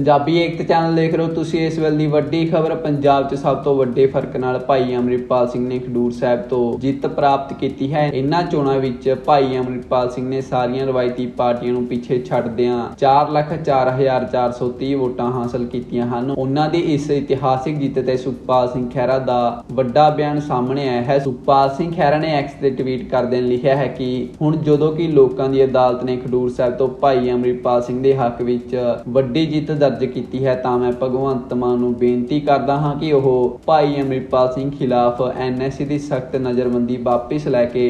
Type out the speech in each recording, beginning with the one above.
ਪੰਜਾਬੀ ਏਕਤਾ channel ਦੇਖ ਰਹੇ ਹੋ ਤੁਸੀਂ, ਇਸ ਵੇਲੇ ਦੀ ਵੱਡੀ ਖਬਰ, ਪੰਜਾਬ 'ਚ ਸਭ ਤੋਂ ਵੱਡੇ ਫ਼ਰਕ ਨਾਲ ਭਾਈ ਅਮਰਿਤਪਾਲ ਸਿੰਘ ਨੇ ਖਡੂਰ ਸਾਹਿਬ ਤੋਂ ਜਿੱਤ ਪ੍ਰਾਪਤ ਕੀਤੀ ਹੈ। ਇਨ੍ਹਾਂ ਚੋਣਾਂ ਵਿੱਚ ਭਾਈ ਅਮਰਿਤਪਾਲ ਸਿੰਘ ਨੇ ਸਾਰੀਆਂ ਰਵਾਇਤੀ ਪਾਰਟੀਆਂ ਨੂੰ ਪਿੱਛੇ ਛੱਡਦਿਆਂ 404430 ਵੋਟਾਂ ਹਾਸਲ ਕੀਤੀਆਂ ਹਨ। ਉਹਨਾਂ ਦੀ ਇਸ ਇਤਿਹਾਸਿਕ ਜਿੱਤ ਤੇ ਸੁਖਪਾਲ ਸਿੰਘ ਖਹਿਰਾ ਦਾ ਵੱਡਾ ਬਿਆਨ ਸਾਹਮਣੇ ਆਇਆ ਹੈ। ਸੁਖਪਾਲ ਸਿੰਘ ਖਹਿਰਾ ਨੇ ਐਕਸ ਤੇ ਟਵੀਟ ਕਰਦਿਆਂ ਲਿਖਿਆ ਹੈ ਕਿ ਹੁਣ ਜਦੋਂ ਕਿ ਲੋਕਾਂ ਦੀ ਅਦਾਲਤ ਨੇ ਖਡੂਰ ਸਾਹਿਬ ਤੋਂ ਭਾਈ ਅਮਰਿਤਪਾਲ ਸਿੰਘ ਦੇ ਹੱਕ ਵਿੱਚ ਵੱਡੀ ਜਿੱਤ ਦਰਜ ਕੀਤੀ ਹੈ, ਤਾਂ ਮੈਂ ਭਗਵੰਤ ਮਾਨ ਨੂੰ ਬੇਨਤੀ ਕਰਦਾ ਹਾਂ ਕਿ ਉਹ ਭਾਈ ਅਮਰਿਤਪਾਲ ਸਿੰਘ ਖਿਲਾਫ ਐਨਐਸਸੀ ਦੀ ਸਖਤ ਨਜ਼ਰਬੰਦੀ ਵਾਪਿਸ ਲੈ ਕੇ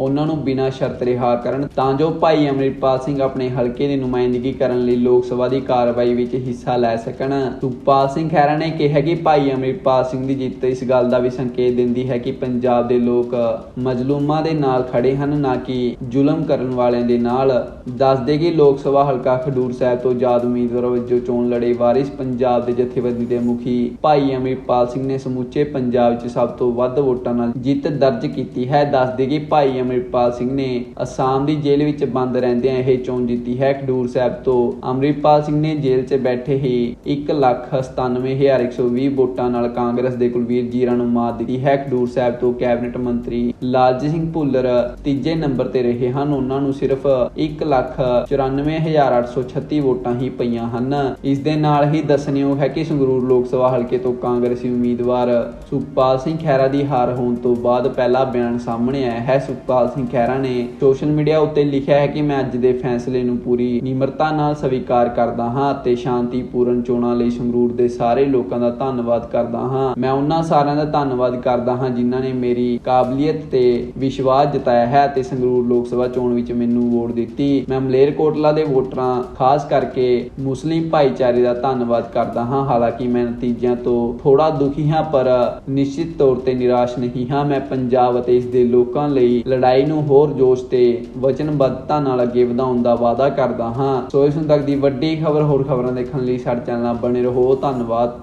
ਉਹਨਾਂ ਨੂੰ ਬਿਨਾਂ ਸ਼ਰਤ ਰਿਹਾ ਕਰਨ, ਤਾਂ ਜੋ ਭਾਈ ਅਮਰਿਤਪਾਲ ਸਿੰਘ ਆਪਣੇ ਹਲਕੇ ਦੀ ਨੁਮਾਇੰਦਗੀ ਕਰਨ ਲਈ ਲੋਕ ਸਭਾ ਦੀ ਕਾਰਵਾਈ ਵਿੱਚ ਹਿੱਸਾ ਲੈ ਸਕਣ। ਸੁਖਪਾਲ ਸਿੰਘ ਖਹਿਰਾ ਨੇ ਕਿਹਾ ਕਿ ਭਾਈ ਅਮਰਿਤਪਾਲ ਸਿੰਘ ਦੀ ਜਿੱਤ ਇਸ ਗੱਲ ਦਾ ਵੀ ਸੰਕੇਤ ਦਿੰਦੀ ਹੈ ਕਿ ਪੰਜਾਬ ਦੇ ਲੋਕ ਮਜ਼ਲੂਮਾਂ ਦੇ ਨਾਲ ਖੜੇ ਹਨ, ਨਾ ਕਿ ਜ਼ੁਲਮ ਕਰਨ ਵਾਲਿਆਂ ਦੇ ਨਾਲ। ਦੱਸਦੇ ਕਿ ਲੋਕ ਸਭਾ ਹਲਕਾ ਖਡੂਰ ਸਾਹਿਬ ਤੋਂ ਆਜ਼ਾਦ ਉਮੀਦਵਾਰ ਵਜੋਂ ਚੋਣ ਲੜੇ ਵਾਰਿਸ ਪੰਜਾਬ ਦੇ ਜਥੇਬੰਦੀ ਦੇ ਮੁਖੀ ਭਾਈ ਅਮਰਿਤਪਾਲ ਸਿੰਘ ਨੇ ਸਮੁੱਚੇ ਪੰਜਾਬ ਵਿੱਚ ਸਭ ਤੋਂ ਵੱਧ ਵੋਟਾਂ ਨਾਲ ਜਿੱਤ ਦਰਜ ਕੀਤੀ ਹੈ। ਦੱਸਦੇ ਕਿ ਭਾਈ ਅਮਰਿਤਪਾਲ ਸਿੰਘ ਨੇ ਅਸਾਮ ਦੀ ਜੇਲ੍ਹ ਵਿੱਚ ਬੰਦ ਰਹਿੰਦਿਆਂ ਇਹ ਚੋਣ ਜਿੱਤੀ। ਹੈ ਖਡੂਰ ਸਾਹਿਬ ਤੋਂ ਅਮਰਿਤਪਾਲ ਸਿੰਘ ਨੇ ਜੇਲ੍ਹ 'ਚ ਬੈਠੇ ਹੀ 197120 ਵੋਟਾਂ ਨਾਲ ਕਾਂਗਰਸ ਦੇ ਕੁਲਵੀਰ ਜੀਰਾ ਨੂੰ ਮਾਤ ਦਿੱਤੀ। ਹੈ ਖਡੂਰ ਸਾਹਿਬ ਤੋਂ ਕੈਬਨਿਟ ਮੰਤਰੀ ਲਾਲਜੀਤ ਸਿੰਘ ਭੁੱਲਰ ਤੀਜੇ ਨੰਬਰ ਤੇ ਰਹੇ ਹਨ। ਉਹਨਾਂ ਨੂੰ ਸਿਰਫ 194836 ਵੋਟਾਂ ਹੀ ਪਈਆਂ ਹਨ। ਇਸ ਦੇ ਨਾਲ ਹੀ ਦੱਸਣਯੋਗ ਹੈ ਕਿ ਸੰਗਰੂਰ ਲੋਕ ਸਭਾ ਹਲਕੇ ਤੋਂ ਕਾਂਗਰਸੀ ਉਮੀਦਵਾਰ ਸੁਖਪਾਲ ਸਿੰਘ ਖਹਿਰਾ ਦੀ ਹਾਰ ਹੋਣ ਤੋਂ ਬਾਅਦ ਪਹਿਲਾ ਬਿਆਨ ਸਾਹਮਣੇ ਆਇਆ ਹੈ। ਸੁਖਪਾਲ ਸਿੰਘ ਖਹਿਰਾ ਨੇ ਸੋਸ਼ਲ ਮੀਡੀਆ ਉੱਤੇ ਲਿਖਿਆ ਹੈ ਕਿ ਮੈਂ ਅੱਜ ਦੇ ਫੈਸਲੇ ਨੂੰ ਪੂਰੀ ਨਿਮਰਤਾ ਨਾਲ ਸਵੀਕਾਰ ਕਰਦਾ ਹਾਂ ਅਤੇ ਸ਼ਾਂਤੀਪੂਰਨ ਚੋਣਾਂ ਲਈ ਸੰਗਰੂਰ ਦੇ ਸਾਰੇ ਲੋਕਾਂ ਦਾ ਧੰਨਵਾਦ ਕਰਦਾ ਹਾਂ। ਮੈਂ ਉਹਨਾਂ ਸਾਰਿਆਂ ਦਾ ਧੰਨਵਾਦ ਕਰਦਾ ਹਾਂ ਜਿਨ੍ਹਾਂ ਨੇ ਮੇਰੀ ਕਾਬਲੀਅਤ ਤੇ ਵਿਸ਼ਵਾਸ ਜਤਾਇਆ ਹੈ ਅਤੇ ਸੰਗਰੂਰ ਲੋਕ ਸਭਾ ਚੋਣ ਵਿੱਚ ਮੈਨੂੰ ਵੋਟ ਦਿੱਤੀ। ਮੈਂ ਮਲੇਰਕੋਟਲਾ ਦੇ ਵੋਟਰਾਂ, ਖਾਸ ਕਰਕੇ ਮੁਸਲਿਮ ਭਾਈਚਾਰੇ ਦਾ ਧੰਨਵਾਦ ਕਰਦਾ ਹਾਂ। ਹਾਲਾਂਕਿ ਮੈਂ ਨਤੀਜਿਆਂ ਤੋਂ ਥੋੜਾ ਦੁਖੀ ਹਾਂ, ਪਰ ਨਿਸ਼ਚਿਤ ਤੌਰ ਤੇ ਨਿਰਾਸ਼ ਨਹੀਂ ਹਾਂ। ਮੈਂ ਪੰਜਾਬ ਅਤੇ ਇਸ ਦੇ ਲੋਕਾਂ ਲਈ ਲੜਾਈ ਨੂੰ ਹੋਰ ਜੋਸ਼ ਤੇ ਵਚਨਬੱਧਤਾ ਨਾਲ ਅੱਗੇ ਵਧਾਉਣ ਦਾ ਵਾਅਦਾ ਕਰਦਾ ਹਾਂ। ਸੋ ਇਸ ਨੂੰ ਤੱਕ ਦੀ ਵੱਡੀ ਖਬਰ ਹੋਰ ਖਬਰਾਂ ਦੇਖਣ ਲਈ ਸਾਡੇ ਚੈਨਲ ਨਾਲ ਬਣੇ ਰਹੋ। ਧੰਨਵਾਦ।